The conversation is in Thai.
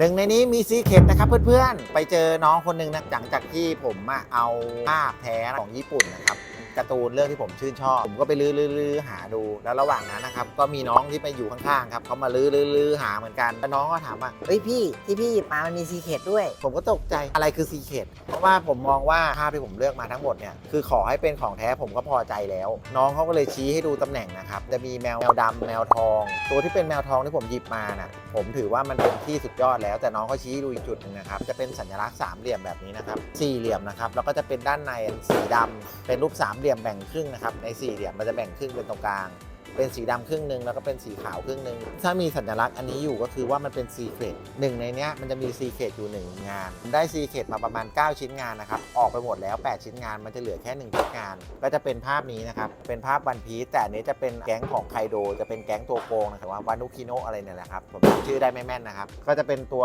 หนึ่งในนี้มีซีเคตนะครับเพื่อนๆ ไปเจอน้องคนหนึ่งนะหลังจากที่ผมอะเอาภาพแท้ของญี่ปุ่นนะครับการ์ตูนเรื่องที่ผมชื่นชอบ ผมก็ไปลื้อลื้อลื้อหาดูแล้วระหว่างนั้นนะครับก็มีน้องที่ไปอยู่ข้างๆครับเขามาลื้อลื้อลื้อหาเหมือนกันแล้วน้องก็ถามว่าเฮ้ยพี่ที่พี่หยิบมามันมีซีเคดด้วย ผมก็ตกใจอะไรคือซีเคดเพราะว่าผมมองว่าภาพที่ผมเลือกมาทั้งหมดเนี่ยคือขอให้เป็นของแท้ผมก็พอใจแล้ว น้องเขาก็เลยชี้ให้ดูตำแหน่งนะครับจะมีแมวแมวดำแมวทอง ตัวที่เป็นแมวทองที่ผมหยิบมาน่ะผมถือว่ามันเป็นที่สุดยอดแล้วแล้วแต่น้องเขาชี้ดูอีกจุดหนึ่งนะครับจะเป็นสัญลักษณ์สามเหลี่ยมแบบนี้นะครับสี่เหลี่ยมนะครับแล้วก็จะเป็นด้านในสีดำเป็นรูปสามเหลี่ยมแบ่งครึ่งนะครับในสี่เหลี่ยมมันจะแบ่งครึ่งเป็นตรงกลาง เป็นสีดำครึ่งหนึ่งแล้วก็เป็นสีขาวครึ่งหนึ่งถ้ามีสัญลักษณ์อันนี้อยู่ก็คือว่ามันเป็นซีเครตหนึ่งในเนี้ยมันจะมีซีเครตอยู่หนึ่งงาน ได้ซีเครตมาประมาณ 9 ชิ้นงานนะครับออกไปหมดแล้ว 8 ชิ้นงานมันจะเหลือแค่1ชิ้นงาน ก็จะเป็นภาพนี้นะครับเป็นภาพวันพีซแต่อันนี้จะเป็นแก๊งของไคโดจะเป็นแก๊งตัวโกงนะครับว่าวานุคิโนะอะไรเนี่ยแหละครับผมจำชื่อได้ไม่แม่นนะครับก็จะเป็นตัว